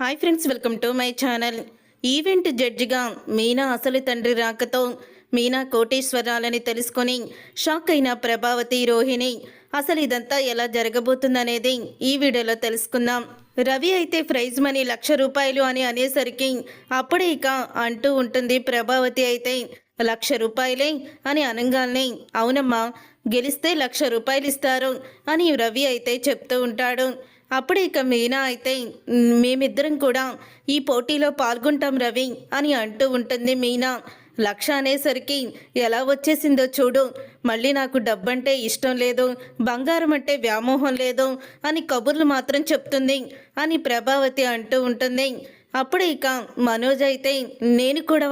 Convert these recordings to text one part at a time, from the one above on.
Hi friends welcome to my channel. Event జడ్జిగా మీనా అసలు తండ్రి రాకతో మీనా కోటేశ్వరాలని తెలుసుకొని షాక్ అయిన ప్రభావతి రోహిణి అసలు ఇదంతా ఎలా జరగబోతుందనేది ఈ వీడియోలో తెలుసుకుందాం. రవి అయితే ప్రైజ్ మనీ లక్ష రూపాయలు అని అనేసరికి అప్పుడే ఇక అంటూ ఉంటుంది ప్రభావతి అయితే లక్ష రూపాయలే అని అనగానే అవునమ్మా గెలిస్తే లక్ష రూపాయలు ఇస్తారు అని రవి అయితే చెప్తూ ఉంటాడు. అప్పుడు ఇక మీనా అయితే మేమిద్దరం కూడా ఈ పోటీలో పాల్గొంటాం రవి అని అంటూ ఉంటుంది మీనా. లక్ష అనేసరికి ఎలా వచ్చేసిందో చూడు. మళ్ళీ నాకు డబ్బంటే ఇష్టం లేదు బంగారం అంటే వ్యామోహం లేదు అని కబుర్లు మాత్రం చెప్తుంది అని ప్రభావతి అంటూ ఉంటుంది. అప్పుడు ఇక మనోజ్ అయితే నేను కూడా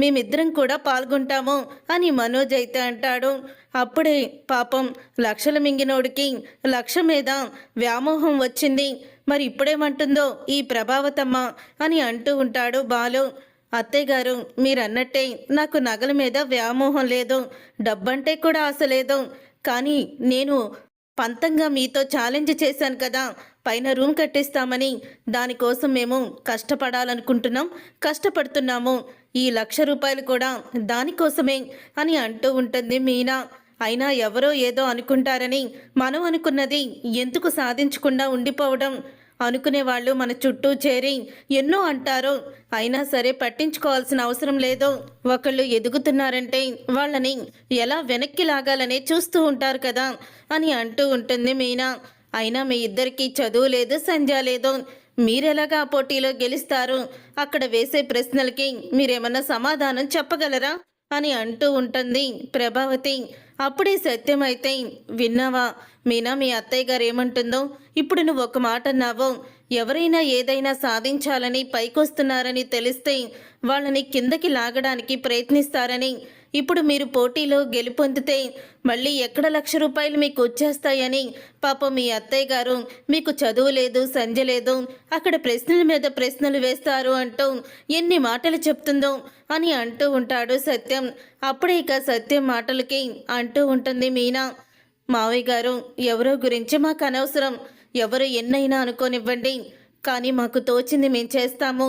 మేమిద్దరం కూడా పాల్గొంటాము అని మనోజ్ అయితే అంటాడు. అప్పుడే పాపం లక్షల మింగినోడికి లక్ష మీద వ్యామోహం వచ్చింది. మరి ఇప్పుడేమంటుందో ఈ ప్రభావతమ్మ అని అంటూ ఉంటాడు బాలు. అత్తయ్య గారు మీరన్నట్టే నాకు నగల మీద వ్యామోహం లేదు. డబ్బంటే కూడా ఆశ లేదు. కానీ నేను పంతంగా మీతో ఛాలెంజ్ చేశాను కదా. పైన రూమ్ కట్టిస్తామని దానికోసం మేము కష్టపడాలనుకుంటున్నాం కష్టపడుతున్నాము. ఈ లక్ష రూపాయలు కూడా దానికోసమే అని అంటూ ఉంటుంది మీనా. అయినా ఎవరో ఏదో అనుకుంటారని మనం అనుకున్నది ఎందుకు సాధించకుండా ఉండిపోవడం? అనుకునే వాళ్ళు మన చుట్టూ చేరి ఎన్నో అంటారో. అయినా సరే పట్టించుకోవాల్సిన అవసరం లేదు. ఒకళ్ళు ఎదుగుతున్నారంటే వాళ్ళని ఎలా వెనక్కి లాగాలనే చూస్తూ ఉంటారు కదా అని అంటూ ఉంటుంది మీనా. అయినా మీ ఇద్దరికీ చదువు లేదు సంధ్య లేదు. మీరెలాగా ఆ పోటీలో గెలుస్తారు? అక్కడ వేసే ప్రశ్నలకి మీరేమన్నా సమాధానం చెప్పగలరా? అని అంటూ ఉంటుంది ప్రభావతి. అప్పుడే సత్యమైతే విన్నావా? మీనా మీ అత్తయ్య గారు ఏమంటుందో? ఇప్పుడు నువ్వు ఒక మాట అన్నావు? ఎవరైనా ఏదైనా సాధించాలని పైకొస్తున్నారని తెలిస్తే వాళ్ళని కిందకి లాగడానికి ప్రయత్నిస్తారని ఇప్పుడు మీరు పోటీలో గెలుపొందితే మళ్ళీ ఎక్కడ లక్ష రూపాయలు మీకు వచ్చేస్తాయని పాపం మీ అత్తయ్య గారు మీకు చదువు లేదు సంధ్య లేదు అక్కడ ప్రశ్నల మీద ప్రశ్నలు వేస్తారు అంటూ ఎన్ని మాటలు చెప్తుందో అని అంటూ ఉంటాడు సత్యం. అప్పుడే ఇక సత్యం మాటలకి అంటూ ఉంటుంది మీనా. మావయ్య గారు ఎవరో గురించి మాకు అనవసరం. ఎవరు ఎన్నైనా అనుకోనివ్వండి. కానీ మాకు తోచింది మేము చేస్తాము.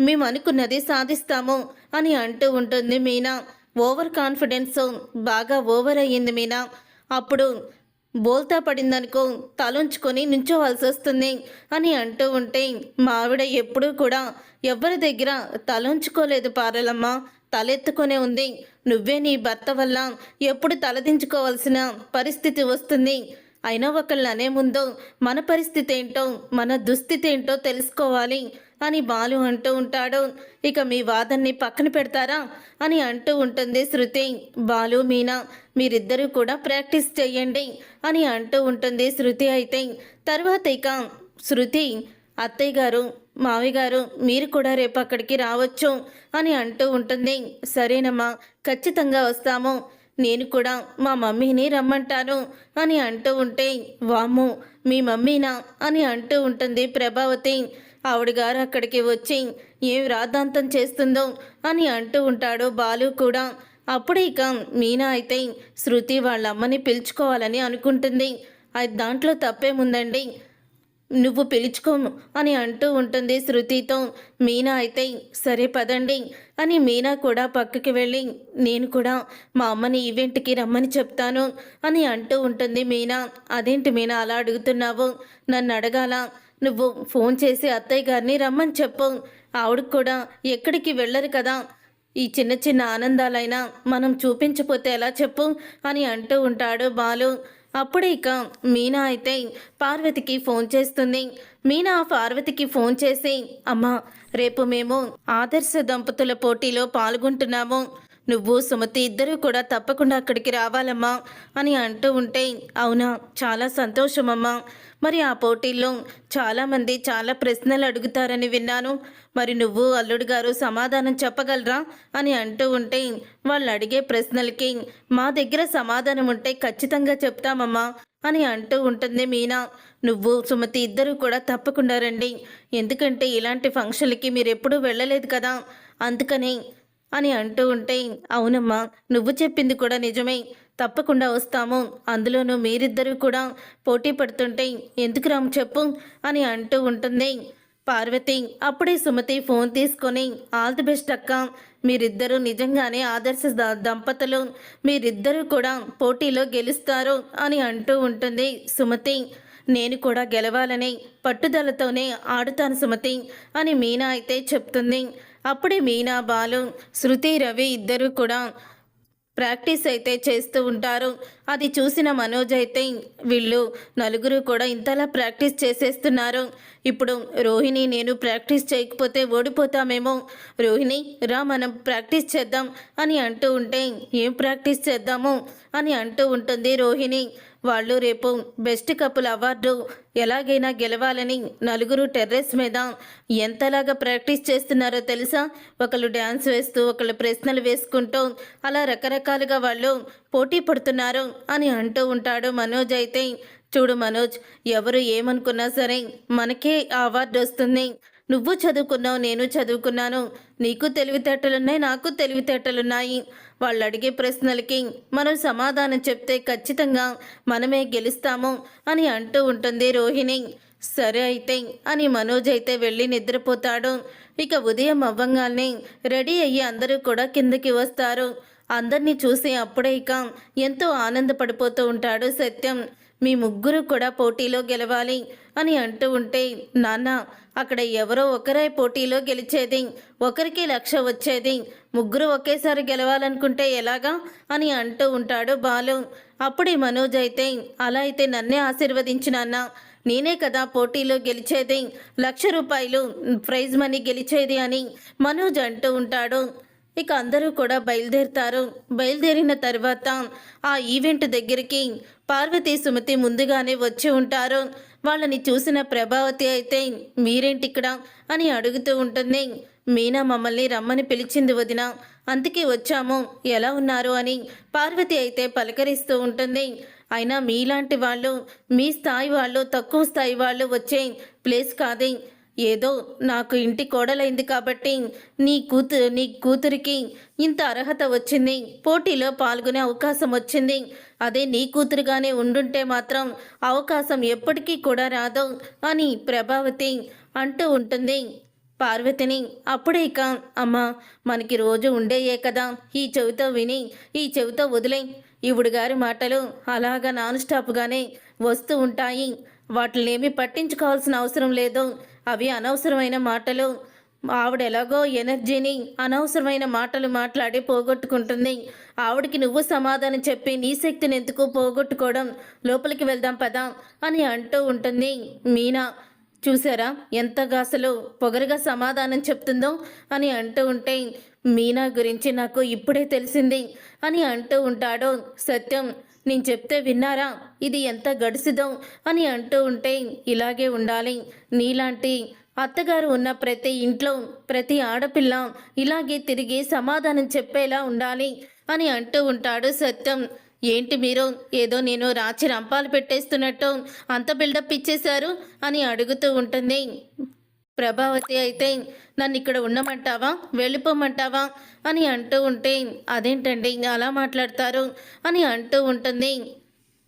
మేము అనుకున్నది సాధిస్తాము అని అంటూ ఉంటుంది మీనా. ఓవర్ కాన్ఫిడెన్స్ బాగా ఓవర్ అయ్యింది మీనా. అప్పుడు బోల్తా పడిందనుకో తలుంచుకొని నుంచోవాల్సి వస్తుంది అని అంటూ ఉంటే మా ఆవిడ ఎప్పుడూ కూడా ఎవరి దగ్గర తలుంచుకోలేదు పారలమ్మ. తలెత్తుకునే ఉంది. నువ్వే నీ భర్త వల్ల ఎప్పుడు తలదించుకోవాల్సిన పరిస్థితి వస్తుంది. అయినా ఒకళ్ళు అనే ముందు మన పరిస్థితి ఏంటో మన దుస్థితి ఏంటో తెలుసుకోవాలి. అని బాలు అంటూ ఉంటాడు. ఇక మీ వాదన్ని పక్కన పెడతారా? అని అంటూ ఉంటుంది శృతి. బాలు మీనా మీరిద్దరూ కూడా ప్రాక్టీస్ చెయ్యండి అని అంటూ ఉంటుంది శృతి అయితే. తర్వాత ఇక శృతి అత్తయ్య గారు మావి గారు మీరు కూడా రేపు అక్కడికి రావచ్చు అని అంటూ ఉంటుంది. సరేనమ్మా ఖచ్చితంగా వస్తాము. నేను కూడా మా మమ్మీని రమ్మంటాను అని అంటూ ఉంటే వాము మీ మమ్మీనా అని అంటూ ఉంటుంది ప్రభావతి. ఆవిడ గారు అక్కడికి వచ్చి ఏం రాద్ధాంతం చేస్తుందో? అని అంటూ ఉంటాడు బాలు కూడా. అప్పుడే ఇక మీనా అయితే శృతి వాళ్ళ అమ్మని పిలుచుకోవాలని అనుకుంటుంది. అది దాంట్లో తప్పేముందండి? నువ్వు పిలుచుకోము అని అంటూ ఉంటుంది శృతితో. మీనా అయితే సరే పదండి అని మీనా కూడా పక్కకి వెళ్ళి నేను కూడా మా అమ్మని ఈవెంట్కి రమ్మని చెప్తాను అని అంటూ ఉంటుంది మీనా. అదేంటి మీనా అలా అడుగుతున్నావు? నన్ను అడగాల? నువ్వు ఫోన్ చేసి అత్తయ్య గారిని రమ్మని చెప్పు. ఆవిడకు కూడా ఎక్కడికి వెళ్ళరు కదా. ఈ చిన్న చిన్న ఆనందాలైనా మనం చూపించపోతే ఎలా చెప్పు అని అంటూ ఉంటాడు బాలు. అప్పుడే ఇక మీనా అయితే పార్వతికి ఫోన్ చేస్తుంది. మీనా పార్వతికి ఫోన్ చేసి అమ్మా రేపు మేము ఆదర్శ దంపతుల పోటీలో పాల్గొంటున్నాము. నువ్వు సుమతి ఇద్దరూ కూడా తప్పకుండా అక్కడికి రావాలమ్మా అని అంటూ ఉంటే అవునా? చాలా సంతోషమమ్మా. మరి ఆ పోటీల్లో చాలామంది చాలా ప్రశ్నలు అడుగుతారని విన్నాను. మరి నువ్వు అల్లుడు గారు సమాధానం చెప్పగలరా? అని అంటూ ఉంటే వాళ్ళు అడిగే ప్రశ్నలకి మా దగ్గర సమాధానం ఉంటే ఖచ్చితంగా చెప్తామమ్మా అని అంటూ ఉంటుంది మీనా. నువ్వు సుమతి ఇద్దరూ కూడా తప్పకుండా రండి. ఎందుకంటే ఇలాంటి ఫంక్షన్లకి మీరు ఎప్పుడూ వెళ్ళలేదు కదా. అందుకని అని అంటూ ఉంటే అవునమ్మా నువ్వు చెప్పింది కూడా నిజమే. తప్పకుండా వస్తాము. అందులోనూ మీరిద్దరూ కూడా పోటీ పడుతుంటే ఎందుకు రాము చెప్పు అని అంటూ ఉంటుంది. పార్వతి అప్పుడే సుమతి ఫోన్ తీసుకొని ఆల్ ది బెస్ట్ అక్క. మీరిద్దరూ నిజంగానే ఆదర్శ ద- దంపతులు. మీరిద్దరూ కూడా పోటీలో గెలుస్తారు అని అంటూ ఉంటుంది సుమతి. నేను కూడా గెలవాలని పట్టుదలతోనే ఆడుతాను సుమతి అని మీనా అయితే చెప్తుంది. అప్పుడే మీనా బాలు శృతి రవి ఇద్దరు కూడా ప్రాక్టీస్ అయితే చేస్తూ ఉంటారు. అది చూసిన మనోజ్ అయితే వీళ్ళు నలుగురు కూడా ఇంతలా ప్రాక్టీస్ చేసేస్తున్నారు. ఇప్పుడు రోహిణి నేను ప్రాక్టీస్ చేయకపోతే ఓడిపోతామేమో. రోహిణి రా మనం ప్రాక్టీస్ చేద్దాం అని అంటూ ఉంటే ఏం ప్రాక్టీస్ చేద్దాము? అని అంటూ ఉంటుంది రోహిణి. వాళ్ళు రేపు బెస్ట్ కపుల్ అవార్డు ఎలాగైనా గెలవాలని నలుగురు టెర్రస్ మీద ఎంతలాగా ప్రాక్టీస్ చేస్తున్నారో తెలుసా? ఒకళ్ళు డ్యాన్స్ వేస్తూ ఒకళ్ళు ప్రశ్నలు వేసుకుంటూ అలా రకరకాలుగా వాళ్ళు పోటీ పడుతున్నారు అని అంటూ ఉంటాడు మనోజ్ అయితే. చూడు మనోజ్ ఎవరు ఏమనుకున్నా సరే మనకే ఆ అవార్డు వస్తుంది. నువ్వు చదువుకున్నావు నేను చదువుకున్నాను. నీకు తెలివితేటలున్నాయి నాకు తెలివితేటలున్నాయి. వాళ్ళు అడిగే ప్రశ్నలకి మనం సమాధానం చెప్తే ఖచ్చితంగా మనమే గెలుస్తాము అని అంటూ ఉంటుంది రోహిణి. సరే అయితే అని మనోజ్ అయితే వెళ్ళి నిద్రపోతాడు. ఇక ఉదయం అవ్వంగానే రెడీ అయ్యి అందరూ కూడా కిందకి వస్తారు. అందరినీ చూసి అప్పుడే ఇక ఎంతో ఆనందపడిపోతూ ఉంటాడు సత్యం. మీ ముగ్గురు కూడా పోటీలో గెలవాలి. అని అంటూ ఉంటే నాన్న అక్కడ ఎవరో ఒకరే పోటీలో గెలిచేది. ఒకరికి లక్ష వచ్చేది. ముగ్గురు ఒకేసారి గెలవాలనుకుంటే ఎలాగా? అని అంటూ ఉంటాడు బాలు. అప్పుడే మనోజ్ అయితే అలా అయితే నన్నే ఆశీర్వదించినాన్న నేనే కదా పోటీలో గెలిచేది. లక్ష రూపాయలు ప్రైజ్ మనీ గెలిచేది అని. మనోజ్ అంటూ ఉంటాడు. ఇక అందరూ కూడా బయలుదేరుతారు. బయలుదేరిన తర్వాత ఆ ఈవెంట్ దగ్గరికి పార్వతి సుమతి ముందుగానే వచ్చి ఉంటారు. వాళ్ళని చూసిన ప్రభావతి అయితే మీరేంటి ఇక్కడ అని అడుగుతూ ఉంటుంది. మీనా మమ్మల్ని రమ్మని పిలిచింది వదిన. అందుకే వచ్చాము. ఎలా ఉన్నారు? అని పార్వతి అయితే పలకరిస్తూ ఉంటుంది. అయినా మీలాంటి వాళ్ళు మీ స్థాయి వాళ్ళు తక్కువ స్థాయి వాళ్ళు వచ్చే ప్లేస్ కాదే. ఏదో నాకు ఇంటి కోడలైంది కాబట్టి నీ కూతు నీ కూతురికి ఇంత అర్హత వచ్చింది. పోటీలో పాల్గొనే అవకాశం వచ్చింది. అదే నీ కూతురుగానే ఉండుంటే మాత్రం అవకాశం ఎప్పటికీ కూడా రాదు అని ప్రభావతి అంటూ ఉంటుంది. పార్వతిని అప్పుడే ఇక అమ్మ మనకి రోజు ఉండేయే కదా. ఈ చెవితో విని ఈ చెవితో వదిలే. ఇవుడు గారి మాటలు అలాగా నాన్ స్టాప్గానే వస్తూ ఉంటాయి. వాటినేమి పట్టించుకోవాల్సిన అవసరం లేదు. అవి అనవసరమైన మాటలు. ఆవిడ ఎలాగో ఎనర్జీని అనవసరమైన మాటలు మాట్లాడి పోగొట్టుకుంటుంది. ఆవిడకి నువ్వు సమాధానం చెప్పి నీ శక్తిని ఎందుకు పోగొట్టుకోవడం? లోపలికి వెళ్దాం పదా అని అంటూ ఉంటుంది. మీనా చూసారా ఎంతగా అసలు పొగరుగా సమాధానం చెప్తుందో అని అంటూ ఉంటే మీనా గురించి నాకు ఇప్పుడే తెలిసింది అని అంటూ ఉంటాడు సత్యం. నేను చెప్తే విన్నారా? ఇది ఎంత గడిసిదం? అని అంటూ ఉంటే ఇలాగే ఉండాలి. నీలాంటి అత్తగారు ఉన్న ప్రతి ఇంట్లో ప్రతి ఆడపిల్ల ఇలాగే తిరిగి సమాధానం చెప్పేలా ఉండాలి అని అంటూ ఉంటాడు సత్యం. ఏంటి మీరు? ఏదో నేను రాచి రంపాలు పెట్టేస్తున్నట్టు అంత బిల్డప్ ఇచ్చేశారు? అని అడుగుతూ ఉంటుంది. ప్రభావతి అయితే నన్ను ఇక్కడ ఉండమంటావా? వెళ్ళిపోమంటావా? అని అంటూ ఉంటే అదేంటండి? అలా మాట్లాడతారు? అని అంటూ ఉంటుంది.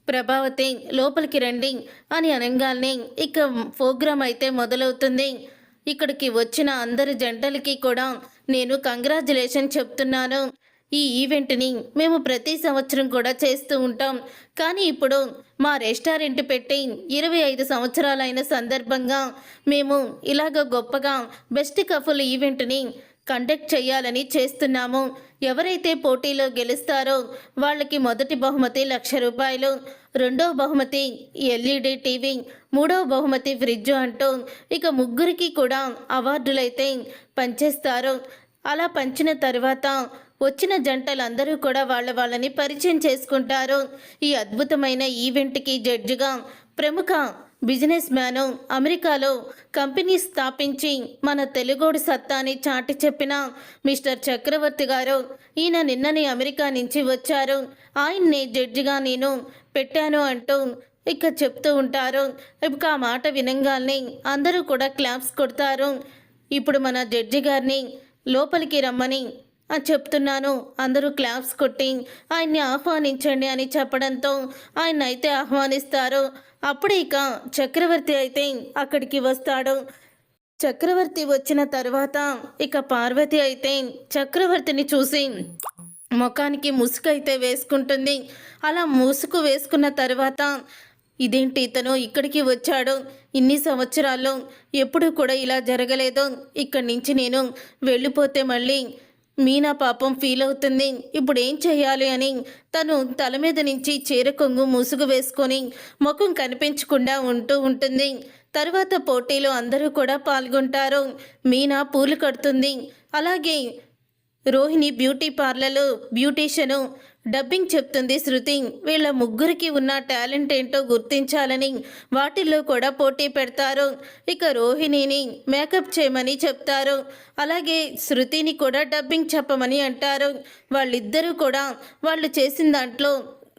ప్రభావతి లోపలికి రండి అని అనగానే ఇక ప్రోగ్రామ్ అయితే మొదలవుతుంది. ఇక్కడికి వచ్చిన అందరి జంటలకి కూడా నేను కంగ్రాచులేషన్ చెప్తున్నాను. ఈ ఈవెంట్ని మేము ప్రతి సంవత్సరం కూడా చేస్తూ ఉంటాం. కానీ ఇప్పుడు మా రెస్టారెంట్ పెట్టి ఇరవై ఐదు సంవత్సరాలైన సందర్భంగా మేము ఇలాగ గొప్పగా బెస్ట్ కఫుల్ ఈవెంట్ని కండక్ట్ చేయాలని చేస్తున్నాము. ఎవరైతే పోటీలో గెలుస్తారో వాళ్ళకి మొదటి బహుమతి లక్ష రూపాయలు రెండో బహుమతి ఎల్ఈడి టీవీ మూడో బహుమతి ఫ్రిడ్జ్ అంటూ ఇక ముగ్గురికి కూడా అవార్డులైతే పంచేస్తారు. అలా పంచిన తర్వాత వచ్చిన జంటలందరూ కూడా వాళ్ళ వాళ్ళని పరిచయం చేసుకుంటారు. ఈ అద్భుతమైన ఈవెంట్కి జడ్జిగా ప్రముఖ బిజినెస్ మ్యాను అమెరికాలో కంపెనీ స్థాపించి మన తెలుగోడు సత్తాని చాటి చెప్పిన మిస్టర్ చక్రవర్తి గారు ఈయన నిన్ననే అమెరికా నుంచి వచ్చారు. ఆయన్ని జడ్జిగా నేను పెట్టాను అంటూ ఇక చెప్తూ ఉంటారు. ఇక ఆ మాట వినంగానే అందరూ కూడా క్లాప్స్ కొడతారు. ఇప్పుడు మన జడ్జి గారిని లోపలికి రమ్మని చెప్తున్నాను. అందరూ క్లాప్స్ కొట్టి ఆయన్ని ఆహ్వానించండి అని చెప్పడంతో ఆయన అయితే ఆహ్వానిస్తారు. అప్పుడు ఇక చక్రవర్తి అయితే అక్కడికి వస్తాడు. చక్రవర్తి వచ్చిన తర్వాత ఇక పార్వతి అయితే చక్రవర్తిని చూసి ముఖానికి ముసుకైతే అయితే వేసుకుంటుంది. అలా ముసుగు వేసుకున్న తర్వాత ఇదేంటి ఇతను ఇక్కడికి వచ్చాడు? ఇన్ని సంవత్సరాల్లో ఎప్పుడు కూడా ఇలా జరగలేదు. ఇక్కడి నుంచి నేను వెళ్ళిపోతే మళ్ళీ మీనా పాపం ఫీల్ అవుతుంది. ఇప్పుడు ఏం చేయాలి అని తను తల మీద నుంచి చీర కొంగు ముసుగు వేసుకొని ముఖం కనిపించకుండా ఉంటూ ఉంటుంది. తర్వాత పోటీలో అందరూ కూడా పాల్గొంటారు. మీనా పూలు కడుతుంది. అలాగే రోహిణి బ్యూటీ పార్లర్లో బ్యూటీషియను డబ్బింగ్ చెప్తుంది శృతి. వీళ్ళ ముగ్గురికి ఉన్న టాలెంట్ ఏంటో గుర్తించాలని వాటిల్లో కూడా పోటీ పెడతారు. ఇక రోహిణిని మేకప్ చేయమని చెప్తారు. అలాగే శృతిని కూడా డబ్బింగ్ చెప్పమని అంటారు. వాళ్ళిద్దరూ కూడా వాళ్ళు చేసిన దాంట్లో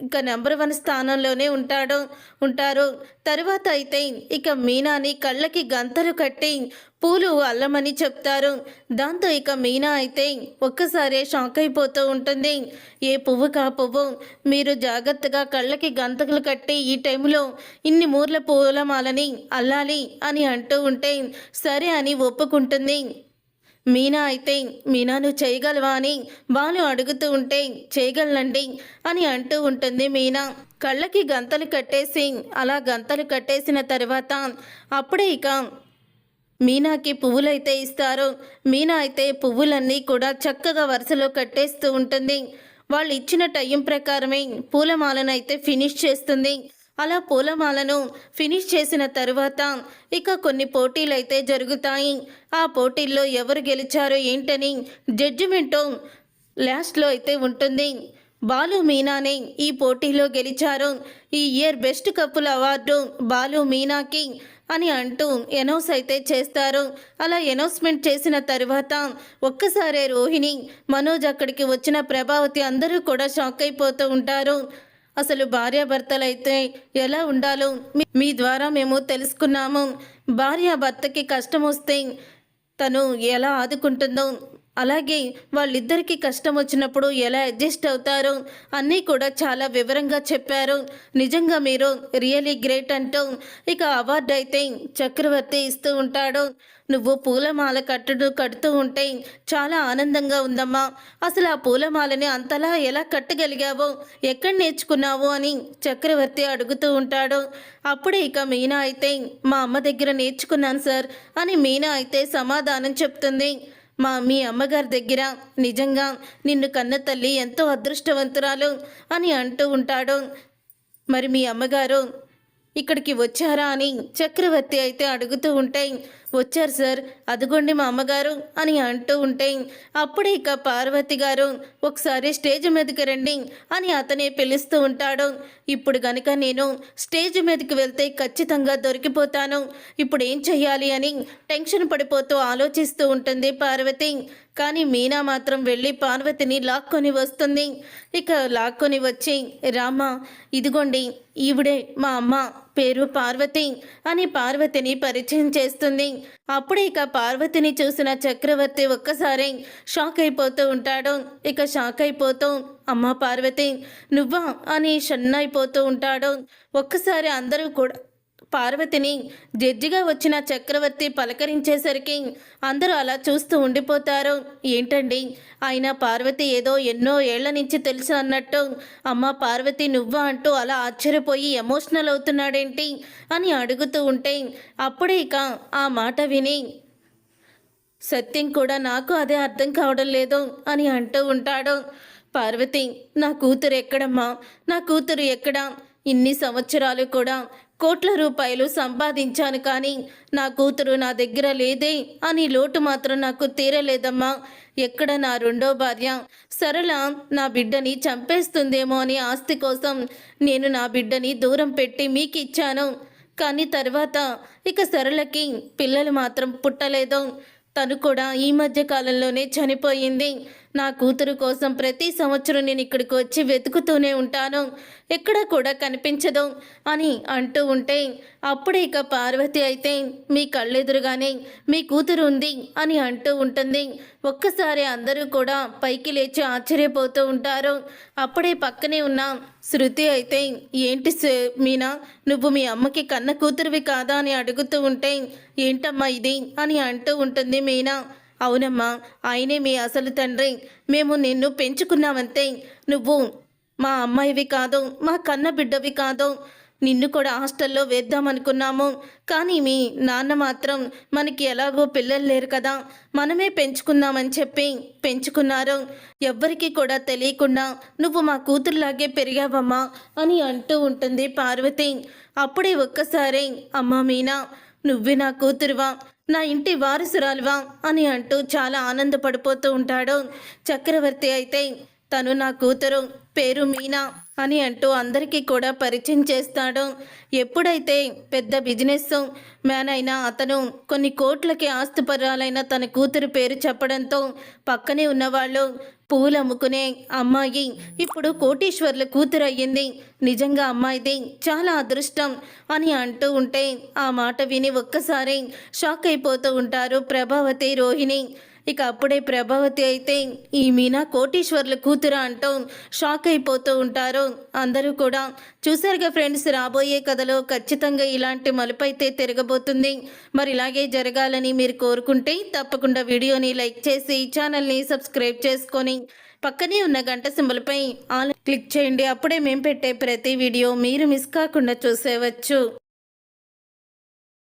ఇక నెంబర్ వన్ స్థానంలోనే ఉంటాడు ఉంటారు. తర్వాత అయితే ఇక మీనాని కళ్ళకి గంతలు కట్టి పూలు అల్లమని చెప్తారు. దాంతో ఇక మీనా అయితే ఒక్కసారే షాక్ అయిపోతూ ఉంటుంది. ఏ పువ్వు కా పువ్వు? మీరు జాగ్రత్తగా కళ్ళకి గంతకులు కట్టి ఈ టైంలో ఇన్ని మూర్ల పూలమాలని అల్లాలి అని అంటూ ఉంటే సరే అని ఒప్పుకుంటుంది. మీనా అయితే మీనా నువ్వు చేయగలవా? అని వాళ్ళు అడుగుతూ ఉంటే చేయగలనండి అని అంటూ ఉంటుంది మీనా. కళ్ళకి గంతలు కట్టేసి అలా గంతలు కట్టేసిన తర్వాత అప్పుడే ఇక మీనాకి పువ్వులైతే ఇస్తారు. మీనా అయితే పువ్వులన్నీ కూడా చక్కగా వరుసలో కట్టేస్తూ ఉంటుంది. వాళ్ళు ఇచ్చిన టైం ప్రకారమే పూలమాలను అయితే ఫినిష్ చేస్తుంది. అలా పూలమాలను ఫినిష్ చేసిన తరువాత ఇక కొన్ని పోటీలు అయితే జరుగుతాయి. ఆ పోటీల్లో ఎవరు గెలిచారో ఏంటని జడ్జిమెంటు లాస్ట్లో అయితే ఉంటుంది. బాలు మీనానే ఈ పోటీలో గెలిచారు. ఈ ఇయర్ బెస్ట్ కప్పుల అవార్డు బాలు మీనాకి అని అంటూ అనౌన్స్ అయితే చేస్తారు. అలా అనౌన్స్మెంట్ చేసిన తర్వాత ఒక్కసారే రోహిణి మనోజ్ అక్కడికి వచ్చిన ప్రభావతి అందరూ కూడా షాక్ అయిపోతూ ఉంటారు. అసలు భార్యాభర్తలైతే ఎలా ఉండాలో మీ- ద్వారా మేము తెలుసుకున్నాము. భార్యాభర్తకి కష్టం వస్తే తను ఎలా ఆదుకుంటుందో అలాగే వాళ్ళిద్దరికీ కష్టం వచ్చినప్పుడు ఎలా అడ్జస్ట్ అవుతారో అన్నీ కూడా చాలా వివరంగా చెప్పారు. నిజంగా మీరు రియలీ గ్రేట్ అంటూ ఇక అవార్డు అయితే చక్రవర్తి ఇస్తూ ఉంటాడు. నువ్వు పూలమాల కట్టుడు కడుతూ ఉంటే చాలా ఆనందంగా ఉందమ్మా. అసలు ఆ పూలమాలని అంతలా ఎలా కట్టగలిగావో? ఎక్కడ నేర్చుకున్నావు అని చక్రవర్తి అడుగుతూ ఉంటాడు. అప్పుడే ఇక మీనా అయితే మా అమ్మ దగ్గర నేర్చుకున్నాను సార్ అని మీనా అయితే సమాధానం చెప్తుంది. మా మీ అమ్మగారి దగ్గర నిజంగా నిన్ను కన్న తల్లి ఎంతో అదృష్టవంతురాలు అని అంటూ ఉంటాడు. మరి మీ అమ్మగారు ఇక్కడికి వచ్చారా అని చక్రవర్తి అయితే అడుగుతూ ఉంటే వచ్చారు సార్. అదిగోండి మా అమ్మగారు అని అంటూ ఉంటే అప్పుడే ఇక పార్వతి గారు ఒకసారి స్టేజ్ మీదకి రండి అని అతనే పిలుస్తూ ఉంటాడు. ఇప్పుడు గనుక నేను స్టేజ్ మీదకి వెళ్తే ఖచ్చితంగా దొరికిపోతాను. ఇప్పుడు ఏం చెయ్యాలి అని టెన్షన్ పడిపోతూ ఆలోచిస్తూ ఉంటుంది పార్వతి. కానీ మీనా మాత్రం వెళ్ళి పార్వతిని లాక్కొని వస్తుంది. ఇక లాక్కొని వచ్చి రామ ఇదిగోండి ఈవిడే మా అమ్మ. పేరు పార్వతి అని పార్వతిని పరిచయం చేస్తుంది. అప్పుడే ఇక పార్వతిని చూసిన చక్రవర్తి ఒక్కసారి షాక్ అయిపోతూ ఉంటాడు. ఇక షాక్ అయిపోతూ అమ్మ పార్వతి నువ్వా? అని షన్నైపోతూ ఉంటాడు. ఒక్కసారి అందరూ కూడా పార్వతిని జడ్జిగా వచ్చిన చక్రవర్తి పలకరించేసరికి అందరూ అలా చూస్తూ ఉండిపోతారు. ఏంటండి? ఆయన పార్వతి ఏదో ఎన్నో ఏళ్ళ నుంచి తెలుసు అన్నట్టు అమ్మ పార్వతి నువ్వా? అంటూ అలా ఆశ్చర్యపోయి ఎమోషనల్ అవుతున్నాడేంటి అని అడుగుతూ ఉంటే అప్పుడే ఇక ఆ మాట విని సత్యం కూడా నాకు అదే అర్థం కావడం లేదు అని అంటూ ఉంటాడు. పార్వతి నా కూతురు ఎక్కడమ్మా? నా కూతురు ఎక్కడ? ఇన్ని సంవత్సరాలు కూడా కోట్ల రూపాయలు సంపాదించాను కానీ నా కూతురు నా దగ్గర లేదే అని లోటు మాత్రం నాకు తీరలేదమ్మా. ఎక్కడ నా రెండో భార్య? సరళ నా బిడ్డని చంపేస్తుందేమో అని ఆస్తి కోసం నేను నా బిడ్డని దూరం పెట్టి మీకు ఇచ్చాను కానీ తర్వాత ఇక సరళకి పిల్లలు మాత్రం పుట్టలేదు. తను కూడా ఈ మధ్య కాలంలోనే చనిపోయింది. నా కూతురు కోసం ప్రతి సంవత్సరం నేను ఇక్కడికి వచ్చి వెతుకుతూనే ఉంటాను. ఎక్కడ కూడా కనిపించదు అని అంటూ ఉంటే అప్పుడే ఇక పార్వతి అయితే మీ కళ్ళెదురుగానే మీ కూతురు ఉంది అని అంటూ ఉంటుంది. ఒక్కసారి అందరూ కూడా పైకి లేచి ఆశ్చర్యపోతూ ఉంటారు. అప్పుడే పక్కనే ఉన్న శృతి అయితే ఏంటి మీనా నువ్వు మీ అమ్మకి కన్న కూతురువి కాదా? అని అడుగుతూ ఉంటే ఏంటమ్మా ఇది? అని అంటూ ఉంటుంది మీనా. అవునమ్మా ఆయనే మీ అసలు తండ్రి. మేము నిన్ను పెంచుకున్నామంతే. నువ్వు మా అమ్మాయివి కాదు మా కన్న బిడ్డవి కాదు. నిన్ను కూడా హాస్టల్లో వేద్దామనుకున్నాము. కానీ మీ నాన్న మాత్రం మనకి ఎలాగో పిల్లలు లేరు కదా. మనమే పెంచుకుందామని చెప్పి పెంచుకున్నారు. ఎవ్వరికీ కూడా తెలియకుండా నువ్వు మా కూతురులాగే పెరిగావమ్మా అని అంటూ ఉంటుంది పార్వతి. అప్పుడే ఒక్కసారి అమ్మ మీనా నువ్వే నా కూతురువా? నా ఇంటి వారసురాలువా? అని అంటూ చాలా ఆనందపడిపోతూ ఉంటాడు చక్రవర్తి అయితే. తను నా కూతురు పేరు మీనా అని అంటూ అందరికీ కూడా పరిచయం చేస్తాడు. ఎప్పుడైతే పెద్ద బిజినెస్ మ్యాన్ అయినా అతను కొన్ని కోట్లకి ఆస్తిపరాలైన తన కూతురు పేరు చెప్పడంతో పక్కనే ఉన్నవాళ్ళు పూలు అమ్ముకునే అమ్మాయి. ఇప్పుడు కోటీశ్వర్ల కూతురు అయ్యింది నిజంగా అమ్మాయిది. చాలా అదృష్టం అని అంటూ ఉంటే ఆ మాట విని ఒక్కసారి షాక్ అయిపోతూ ఉంటారు ప్రభావతి రోహిణి. ఇక అప్పుడే ప్రభావతి అయితే ఈ మీనా కోటీశ్వర్ల కూతురు అంటూ షాక్ అయిపోతూ ఉంటారు. అందరూ కూడా చూసారుగా ఫ్రెండ్స్ రాబోయే కథలో ఖచ్చితంగా ఇలాంటి మలుపైతే అయితే తిరగబోతుంది. మరి ఇలాగే జరగాలని మీరు కోరుకుంటే తప్పకుండా వీడియోని లైక్ చేసి ఛానల్ని సబ్స్క్రైబ్ చేసుకొని పక్కనే ఉన్న గంట సింబల్పై ఆల్ క్లిక్ చేయండి. అప్పుడే మేము పెట్టే ప్రతి వీడియో మీరు మిస్ కాకుండా చూసేవచ్చు.